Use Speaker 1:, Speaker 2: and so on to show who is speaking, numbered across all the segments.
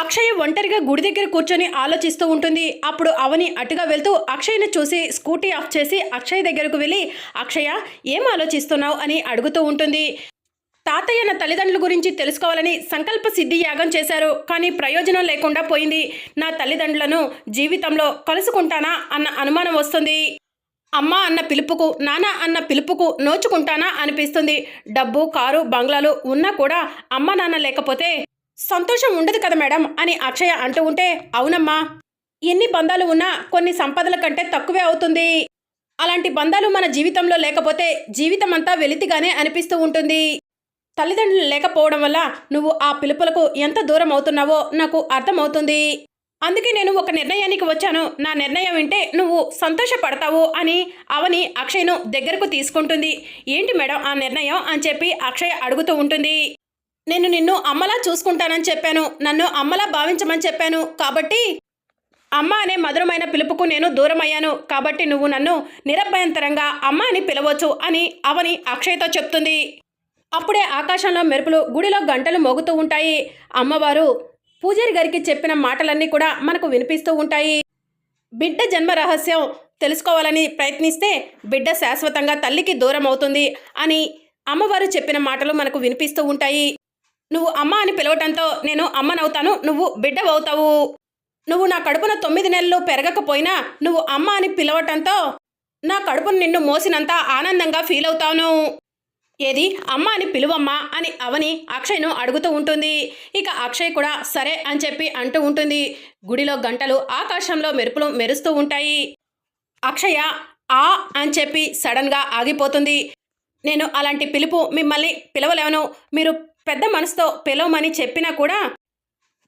Speaker 1: అక్షయ ఒంటరిగా గుడి దగ్గర కూర్చొని ఆలోచిస్తూ ఉంటుంది. అప్పుడు అవని అటుగా వెళ్తూ అక్షయ్ను చూసి స్కూటీ ఆఫ్ చేసి అక్షయ్ దగ్గరకు వెళ్ళి అక్షయ ఏం ఆలోచిస్తున్నావు? అని అడుగుతూ ఉంటుంది. తాతయ్య నా తల్లిదండ్రుల గురించి తెలుసుకోవాలని సంకల్ప సిద్ధి యాగం చేశారు. కానీ ప్రయోజనం లేకుండా పోయింది. నా తల్లిదండ్రులను జీవితంలో కలుసుకుంటానా అన్న అనుమానం వస్తుంది. అమ్మ అన్న పిలుపుకు నాన్న అన్న పిలుపుకు నోచుకుంటానా అనిపిస్తుంది. డబ్బు కారు బంగ్లాలు ఉన్నా కూడా అమ్మ నాన్న లేకపోతే సంతోషం ఉండదు కదా మేడం అని అక్షయ అంటూ ఉంటే అవునమ్మా. ఎన్ని బంధాలు ఉన్నా కొన్ని సంపదల కంటే తక్కువే అవుతుంది. అలాంటి బంధాలు మన జీవితంలో లేకపోతే జీవితం అంతా వెలితిగానే అనిపిస్తూ ఉంటుంది. తల్లిదండ్రులు లేకపోవడం వల్ల నువ్వు ఆ పిలుపులకు ఎంత దూరం అవుతున్నావో నాకు అర్థమవుతుంది. అందుకే నేను ఒక నిర్ణయానికి వచ్చాను. నా నిర్ణయం వింటే నువ్వు సంతోషపడతావు అని అవని అక్షయ్ను దగ్గరకు తీసుకుంటుంది. ఏంటి మేడం ఆ నిర్ణయం అని చెప్పి అక్షయ్ అడుగుతూ ఉంటుంది. నేను నిన్ను అమ్మలా చూసుకుంటానని చెప్పాను. నన్ను అమ్మలా భావించమని చెప్పాను. కాబట్టి అమ్మ అనే మధురమైన పిలుపుకు నేను దూరమయ్యాను. కాబట్టి నువ్వు నన్ను నిరభ్యంతరంగా అమ్మ అని పిలవచ్చు అని అవని అక్షయ్తో చెప్తుంది. అప్పుడే ఆకాశంలో మెరుపులు గుడిలో గంటలు మోగుతూ ఉంటాయి. అమ్మవారు పూజారి గారికి చెప్పిన మాటలన్నీ కూడా మనకు వినిపిస్తూ ఉంటాయి. బిడ్డ జన్మ రహస్యం తెలుసుకోవాలని ప్రయత్నిస్తే బిడ్డ శాశ్వతంగా తల్లికి దూరం అవుతుంది అని అమ్మవారు చెప్పిన మాటలు మనకు వినిపిస్తూ ఉంటాయి. నువ్వు అమ్మ అని పిలవటంతో నేను అమ్మనవుతాను నువ్వు బిడ్డవవుతావు. నువ్వు నా కడుపున తొమ్మిది నెలలు పెరగకపోయినా నువ్వు అమ్మ అని పిలవటంతో నా కడుపును నిన్ను మోసినంత ఆనందంగా ఫీల్ అవుతాను ఏది? అమ్మ అని పిలువమ్మా అని అవని అక్షయ్ను అడుగుతూ ఉంటుంది. ఇక అక్షయ్ కూడా సరే అని చెప్పి అంటూ ఉంటుంది. గుడిలో గంటలు ఆకాశంలో మెరుపులు మెరుస్తూ ఉంటాయి. అక్షయ ఆ అని చెప్పి సడన్గా ఆగిపోతుంది. నేను అలాంటి పిలుపు మిమ్మల్ని పిలవలేను మీరు పెద్ద మనసుతో పిలవమని చెప్పినా కూడా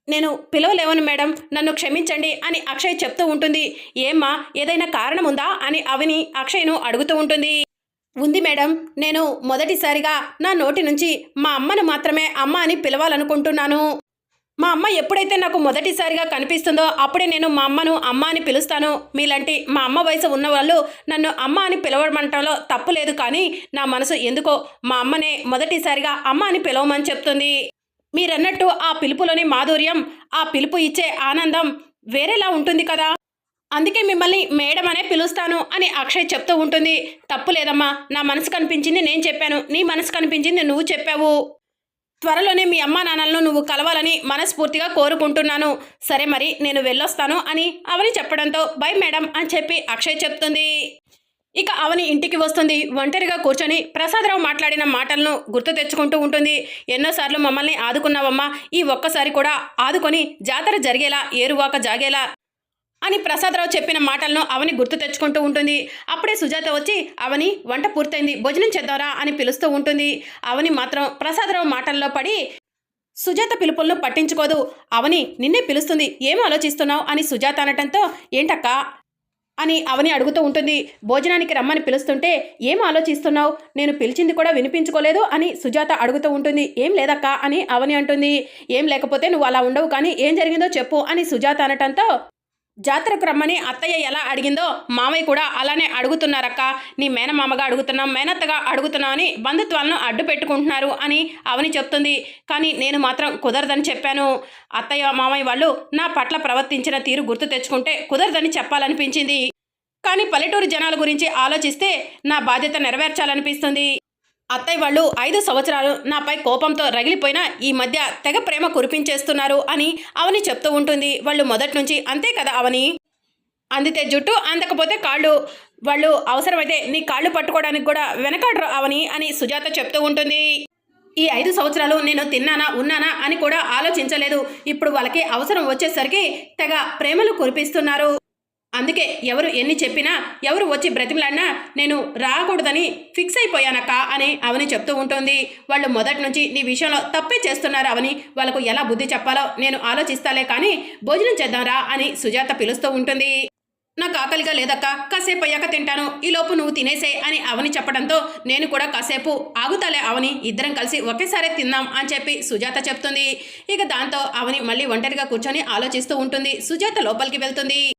Speaker 1: నేను పిలవలేవను మేడం నన్ను క్షమించండి అని అక్షయ్ చెప్తూ ఉంటుంది. ఏమ్మా ఏదైనా కారణం ఉందా అని అవని అక్షయ్ను అడుగుతూ ఉంటుంది. ఉంది మేడం నేను మొదటిసారిగా నా నోటి నుంచి మా అమ్మను మాత్రమే అమ్మ అని పిలవాలనుకుంటున్నాను. మా అమ్మ ఎప్పుడైతే నాకు మొదటిసారిగా కనిపిస్తుందో అప్పుడే నేను మా అమ్మను అమ్మ అని పిలుస్తాను. మీలాంటి మా అమ్మ వయసు ఉన్న వాళ్ళు నన్ను అమ్మ అని పిలవమంటంలో తప్పు లేదు కానీ నా మనసు ఎందుకో మా అమ్మనే మొదటిసారిగా అమ్మ అని పిలవమని చెప్తుంది. మీరన్నట్టు ఆ పిలుపులోని మాధుర్యం ఆ పిలుపు ఇచ్చే ఆనందం వేరేలా ఉంటుంది కదా. అందుకే మిమ్మల్ని మేడం అనే పిలుస్తాను అని అక్షయ్ చెప్తూ ఉంటుంది. తప్పు లేదమ్మా నా మనసు కనిపించింది నేను చెప్పాను. నీ మనసు కనిపించింది నువ్వు చెప్పావు. త్వరలోనే మీ అమ్మా నాన్నలను నువ్వు కలవాలని మనస్ఫూర్తిగా కోరుకుంటున్నాను. సరే మరి నేను వెళ్ళొస్తాను అని అవని చెప్పడంతో బై మేడం అని చెప్పి అక్షయ్ చెప్తుంది. ఇక అవని ఇంటికి వస్తుంది. ఒంటరిగా కూర్చొని ప్రసాదరావు మాట్లాడిన మాటలను గుర్తు తెచ్చుకుంటూ ఉంటుంది. ఎన్నోసార్లు మమ్మల్ని ఆదుకున్నావమ్మా. ఈ ఒక్కసారి కూడా ఆదుకొని జాతర జరిగేలా ఏరువాక జాగేలా అని ప్రసాదరావు చెప్పిన మాటలను అవని గుర్తు తెచ్చుకుంటూ ఉంటుంది. అప్పుడే సుజాత వచ్చి అవని వంట పూర్తయింది. భోజనం చేద్దారా అని పిలుస్తూ ఉంటుంది. అవని మాత్రం ప్రసాదరావు మాటల్లో పడి సుజాత పిలుపులను పట్టించుకోదు. అవని నిన్నే పిలుస్తుంది. ఏం ఆలోచిస్తున్నావు? అని సుజాత అనటంతో ఏంటక్క? అని అవని అడుగుతూ ఉంటుంది. భోజనానికి రమ్మని పిలుస్తుంటే ఏం ఆలోచిస్తున్నావు? నేను పిలిచింది కూడా వినిపించుకోలేదు అని సుజాత అడుగుతూ ఉంటుంది. ఏం లేదక్క అని అవని అంటుంది. ఏం లేకపోతే నువ్వు అలా ఉండవు కానీ ఏం జరిగిందో చెప్పు అని సుజాత అనటంతో జాతరకు రమ్మని అత్తయ్య ఎలా అడిగిందో మామయ్య కూడా అలానే అడుగుతున్నారక్క. నీ మేనమామగా అడుగుతున్నాం మేనత్తగా అడుగుతున్నాం అని బంధుత్వాలను అడ్డు పెట్టుకుంటున్నారు అని అవని చెప్తుంది. కానీ నేను మాత్రం కుదరదని చెప్పాను. అత్తయ్య మామయ్య వాళ్ళు నా పట్ల ప్రవర్తించిన తీరు గుర్తు తెచ్చుకుంటే కుదరదని చెప్పాలనిపించింది. కానీ పల్లెటూరు జనాల గురించి ఆలోచిస్తే నా బాధ్యత నెరవేర్చాలనిపిస్తుంది. అత్తయ్య వాళ్ళు ఐదు సంవత్సరాలు నాపై కోపంతో రగిలిపోయిన ఈ మధ్య తెగ ప్రేమ కురిపించేస్తున్నారు అని అవని చెప్తూ ఉంటుంది. వాళ్ళు మొదటి నుంచి అంతే కదా అవని? అందితే జుట్టు అందకపోతే కాళ్ళు. వాళ్ళు అవసరమైతే నీ కాళ్ళు పట్టుకోవడానికి కూడా వెనకాడరు అవని అని సుజాత చెప్తూ ఉంటుంది. ఈ ఐదు సంవత్సరాలు నేను తిన్నానా ఉన్నానా అని కూడా ఆలోచించలేదు. ఇప్పుడు వాళ్ళకి అవసరం వచ్చేసరికి తెగ ప్రేమలు కురిపిస్తున్నారు. అందుకే ఎవరు ఎన్ని చెప్పినా ఎవరు వచ్చి బ్రతిమలాడినా నేను రాకూడదని ఫిక్స్ అయిపోయానక్క అని అవని చెప్తూ ఉంటుంది. వాళ్ళు మొదటి నుంచి నీ విషయంలో తప్పే చేస్తున్నారు అవని. వాళ్ళకు ఎలా బుద్ధి చెప్పాలో నేను ఆలోచిస్తాలే కానీ భోజనం చేద్దాంరా అని సుజాత పిలుస్తూ ఉంటుంది. నాకు ఆకలిగా లేదక్క కాసేపు అయ్యాక తింటాను. ఈలోపు నువ్వు తినేసే అని అవని చెప్పడంతో నేను కూడా కాసేపు ఆగుతాలే అవని. ఇద్దరం కలిసి ఒకేసారి తిందాం అని చెప్పి సుజాత చెప్తుంది. ఇక దాంతో అవని మళ్ళీ ఒంటరిగా కూర్చొని ఆలోచిస్తూ ఉంటుంది. సుజాత లోపలికి వెళ్తుంది.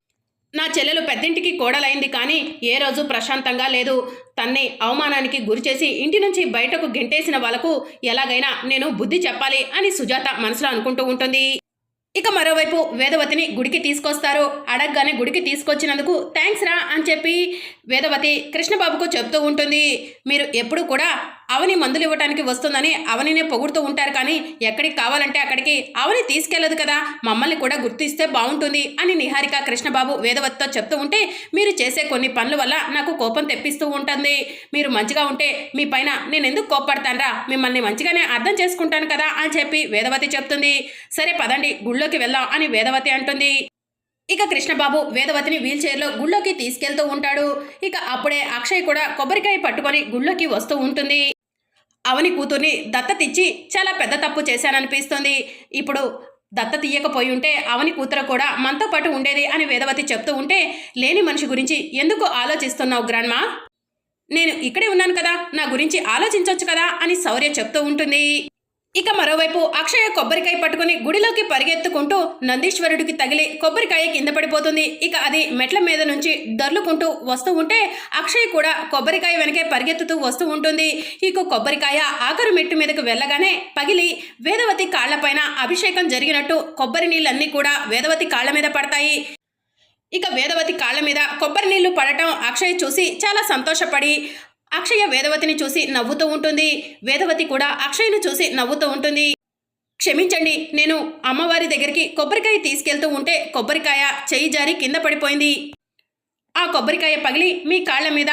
Speaker 1: నా చెల్లెలు పెద్దింటికి కోడలైంది కానీ ఏ రోజు ప్రశాంతంగా లేదు. తన్ని అవమానానికి గురిచేసి ఇంటి నుంచి బయటకు గెంటేసిన వాళ్ళకు ఎలాగైనా నేను బుద్ధి చెప్పాలి అని సుజాత మనసులో అనుకుంటూ ఉంటుంది. ఇక మరోవైపు వేదవతిని గుడికి తీసుకొస్తారు. అడగగానే గుడికి తీసుకొచ్చినందుకు థ్యాంక్స్ రా అని చెప్పి వేదవతి కృష్ణబాబుకు చెప్తూ ఉంటుంది. మీరు ఎప్పుడు కూడా అవని మందులు ఇవ్వడానికి వస్తుందని అవనినే పొగుడుతూ ఉంటారు కానీ ఎక్కడికి కావాలంటే అక్కడికి అవని తీసుకెళ్ళదు కదా. మమ్మల్ని కూడా గుర్తిస్తే బాగుంటుంది అని నిహారిక కృష్ణబాబు వేదవత్తో చెప్తూ ఉంటే మీరు చేసే కొన్ని పనుల వల్ల నాకు కోపం తెప్పిస్తూ ఉంటుంది. మీరు మంచిగా ఉంటే మీ పైన నేను ఎందుకు కోప్పడతానరా? మిమ్మల్ని మంచిగానే అర్థం చేసుకుంటాను కదా అని చెప్పి వేదవతి చెప్తుంది. సరే పదండి గుళ్ళోకి వెళ్దాం అని వేదవతి అంటుంది. ఇక కృష్ణబాబు వేదవతిని వీల్చైర్లో గుళ్ళోకి తీసుకెళ్తూ ఉంటాడు. ఇక అప్పుడే అక్షయ్ కూడా కొబ్బరికాయ పట్టుకొని గుళ్ళోకి వస్తూ ఉంటుంది. అవని కూతుర్ని దత్తతిచ్చి చాలా పెద్ద తప్పు చేశాననిపిస్తుంది. ఇప్పుడు దత్త తీయకపోయి ఉంటే అవని కూతురు కూడా మనతో పాటు ఉండేది అని వేదవతి చెప్తూ ఉంటే లేని మనిషి గురించి ఎందుకు ఆలోచిస్తున్నావు గ్రాండ్మా నేను ఇక్కడే ఉన్నాను కదా నా గురించి ఆలోచించవచ్చు కదా అని శౌర్య చెప్తూ ఉంటుంది. ఇక మరోవైపు అక్షయ కొబ్బరికాయ పట్టుకుని గుడిలోకి పరిగెత్తుకుంటూ నందీశ్వరుడికి తగిలి కొబ్బరికాయ కింద పడిపోతుంది. ఇక అది మెట్ల మీద నుంచి దర్లుకుంటూ వస్తూ ఉంటే అక్షయ్ కూడా కొబ్బరికాయ వెనకే పరిగెత్తుతూ వస్తూ ఉంటుంది. ఇక కొబ్బరికాయ ఆఖరు మెట్టు మీదకు వెళ్ళగానే పగిలి వేదవతి కాళ్ళపైన అభిషేకం జరిగినట్టు కొబ్బరి నీళ్ళన్నీ కూడా వేదవతి కాళ్ళ మీద పడతాయి. ఇక వేదవతి కాళ్ళ మీద కొబ్బరి నీళ్ళు పడటం అక్షయ్ చూసి చాలా సంతోషపడి అక్షయ వేదవతిని చూసి నవ్వుతూ ఉంటుంది. వేదవతి కూడా అక్షయ్ను చూసి నవ్వుతూ ఉంటుంది. క్షమించండి నేను అమ్మవారి దగ్గరికి కొబ్బరికాయ తీసుకెళ్తూ ఉంటే కొబ్బరికాయ చేయి జారి కింద పడిపోయింది. ఆ కొబ్బరికాయ పగిలి మీ కాళ్ళ మీద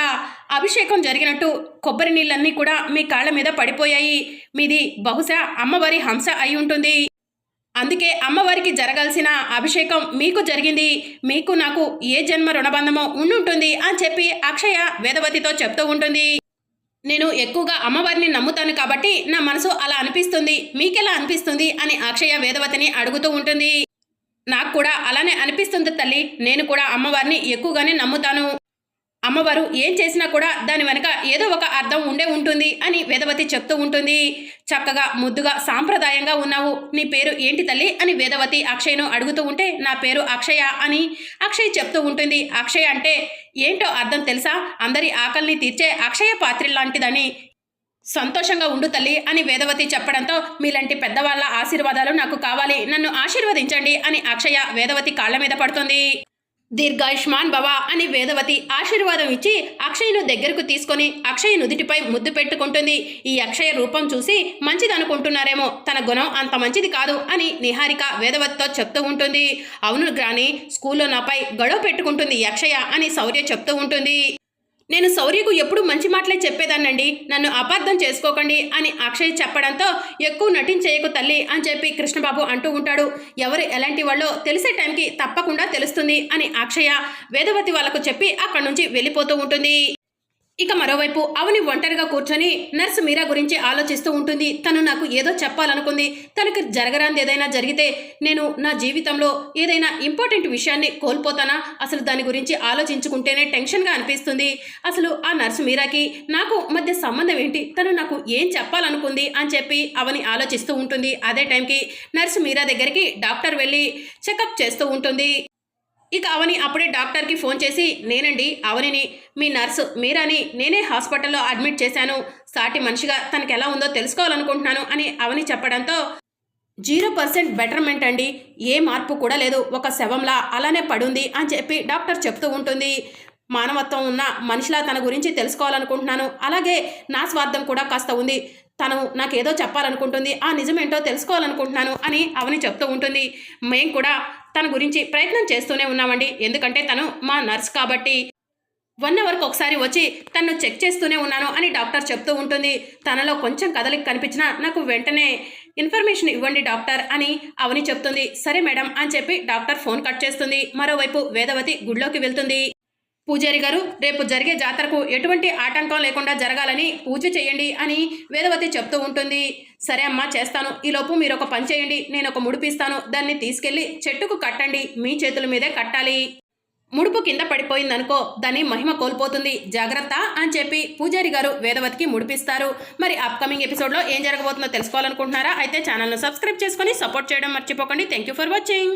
Speaker 1: అభిషేకం జరిగినట్టు కొబ్బరి నీళ్ళన్నీ కూడా మీ కాళ్ళ మీద పడిపోయాయి. మీది బహుశా అమ్మవారి హంస అయి ఉంటుంది. అందుకే అమ్మవారికి జరగాల్సిన అభిషేకం మీకు జరిగింది మీకు నాకు ఏ జన్మ రుణబంధమో ఉండుంటుంది అని చెప్పి అక్షయ వేదవతితో చెప్తూ ఉంటుంది. నేను ఎక్కువగా అమ్మవారిని నమ్ముతాను కాబట్టి నా మనసు అలా అనిపిస్తుంది మీకెలా అనిపిస్తుంది అని అక్షయ వేదవతిని అడుగుతూ ఉంటుంది. నాకు కూడా అలానే అనిపిస్తుంది తల్లి నేను కూడా అమ్మవారిని ఎక్కువగానే నమ్ముతాను. అమ్మవారు ఏం చేసినా కూడా దాని వెనక ఏదో ఒక అర్థం ఉండే ఉంటుంది అని వేదవతి చెప్తూ ఉంటుంది. చక్కగా ముద్దుగా సాంప్రదాయంగా ఉన్నావు. నీ పేరు ఏంటి తల్లి? అని వేదవతి అక్షయ్ను అడుగుతూ ఉంటే నా పేరు అక్షయ అని అక్షయ్ చెప్తూ ఉంటుంది. అక్షయ్ అంటే ఏంటో అర్థం తెలుసా? అందరి ఆకలిని తీర్చే అక్షయ పాత్ర లాంటిదని. సంతోషంగా ఉండు తల్లి అని వేదవతి చెప్పడంతో మీలాంటి పెద్దవాళ్ళ ఆశీర్వాదాలు నాకు కావాలి. నన్ను ఆశీర్వదించండి అని అక్షయ వేదవతి కాళ్ళ మీద పడుతుంది. దీర్ఘాయుష్మాన్ భవ అని వేదవతి ఆశీర్వాదం ఇచ్చి అక్షయ్ను దగ్గరకు తీసుకొని అక్షయ్ నుదిటిపై ముద్దు పెట్టుకుంటుంది. ఈ అక్షయ రూపం చూసి మంచిదనుకుంటున్నారేమో తన గుణం అంత మంచిది కాదు అని నిహారిక వేదవతితో చెప్తూ ఉంటుంది. అవును గ్రాని స్కూల్లో నాపై గొడవ పెట్టుకుంటుంది ఈ అక్షయ అని శౌర్య చెప్తూ ఉంటుంది. నేను శౌర్యకు ఎప్పుడు మంచి మాటలే చెప్పేదానండి నన్ను అపార్థం చేసుకోకండి అని అక్షయ్ చెప్పడంతో ఎక్కువ నటించేయకు తల్లి అని చెప్పి కృష్ణబాబు అంటూ ఉంటాడు. ఎవరు ఎలాంటి వాళ్ళో తెలిసే టైంకి తప్పకుండా తెలుస్తుంది అని అక్షయ వేదవతి వాళ్ళకు చెప్పి అక్కడి నుంచి వెళ్ళిపోతూ ఉంటుంది. ఇక మరోవైపు అవని ఒంటరిగా కూర్చొని నర్సు మీరా గురించి ఆలోచిస్తూ ఉంటుంది. తను నాకు ఏదో చెప్పాలనుకుంది. తనకు జరగరాంది ఏదైనా జరిగితే నేను నా జీవితంలో ఏదైనా ఇంపార్టెంట్ విషయాన్ని కోల్పోతానా? అసలు దాని గురించి ఆలోచించుకుంటేనే టెన్షన్గా అనిపిస్తుంది. అసలు ఆ నర్సు మీరాకి నాకు మధ్య సంబంధం ఏంటి? తను నాకు ఏం చెప్పాలనుకుంది? అని చెప్పి అవని ఆలోచిస్తూ ఉంటుంది. అదే టైంకి నర్సు మీరా దగ్గరికి డాక్టర్ వెళ్ళి చెకప్ చేస్తూ ఉంటుంది. ఇక అవని అప్పుడే డాక్టర్కి ఫోన్ చేసి నేనండి అవనిని మీ నర్సు మీరని నేనే హాస్పిటల్లో అడ్మిట్ చేశాను. సాటి మనిషిగా తనకి ఎలా ఉందో తెలుసుకోవాలనుకుంటున్నాను అని అవని చెప్పడంతో జీరో పర్సెంట్ బెటర్మెంట్ అండి. ఏ మార్పు కూడా లేదు. ఒక శవంలా అలానే పడుంది అని చెప్పి డాక్టర్ చెప్తూ ఉంటుంది. మానవత్వం ఉన్న మనిషిలా తన గురించి తెలుసుకోవాలనుకుంటున్నాను. అలాగే నా స్వార్థం కూడా కాస్త ఉంది. తను నాకేదో చెప్పాలనుకుంటుంది. ఆ నిజమేంటో తెలుసుకోవాలనుకుంటున్నాను అని అవని చెప్తూ ఉంటుంది. మేం కూడా తన గురించి ప్రయత్నం చేస్తూనే ఉన్నామండి. ఎందుకంటే తను మా నర్స్ కాబట్టి వన్ అవర్కి ఒకసారి వచ్చి తను చెక్ చేస్తూనే ఉన్నాను అని డాక్టర్ చెప్తూ ఉంటుంది. తనలో కొంచెం కదలిక కనిపించినా నాకు వెంటనే ఇన్ఫర్మేషన్ ఇవ్వండి డాక్టర్ అని అవని చెప్తుంది. సరే మేడం అని చెప్పి డాక్టర్ ఫోన్ కట్ చేస్తుంది. మరోవైపు వేదవతి గుడిలోకి వెళ్తుంది. పూజారి గారు రేపు జరిగే జాతరకు ఎటువంటి ఆటంకం లేకుండా జరగాలని పూజ చేయండి అని వేదవతి చెప్తూ ఉంటుంది. సరే అమ్మా చేస్తాను. ఈలోపు మీరు ఒక పని చేయండి. నేను ఒక ముడిపిస్తాను దాన్ని తీసుకెళ్ళి చెట్టుకు కట్టండి. మీ చేతుల మీదే కట్టాలి. ముడుపు కింద పడిపోయిందనుకో దాని మహిమ కోల్పోతుంది. జాగ్రత్త అని చెప్పి పూజారి గారు వేదవతికి ముడిపిస్తారు. మరి అప్కమింగ్ ఎపిసోడ్లో ఏం జరగబోతుందో తెలుసుకోవాలనుకుంటున్నారా? అయితే ఛానల్ను సబ్స్క్రైబ్ చేసుకొని సపోర్ట్ చేయడం మర్చిపోకండి. Thank you for watching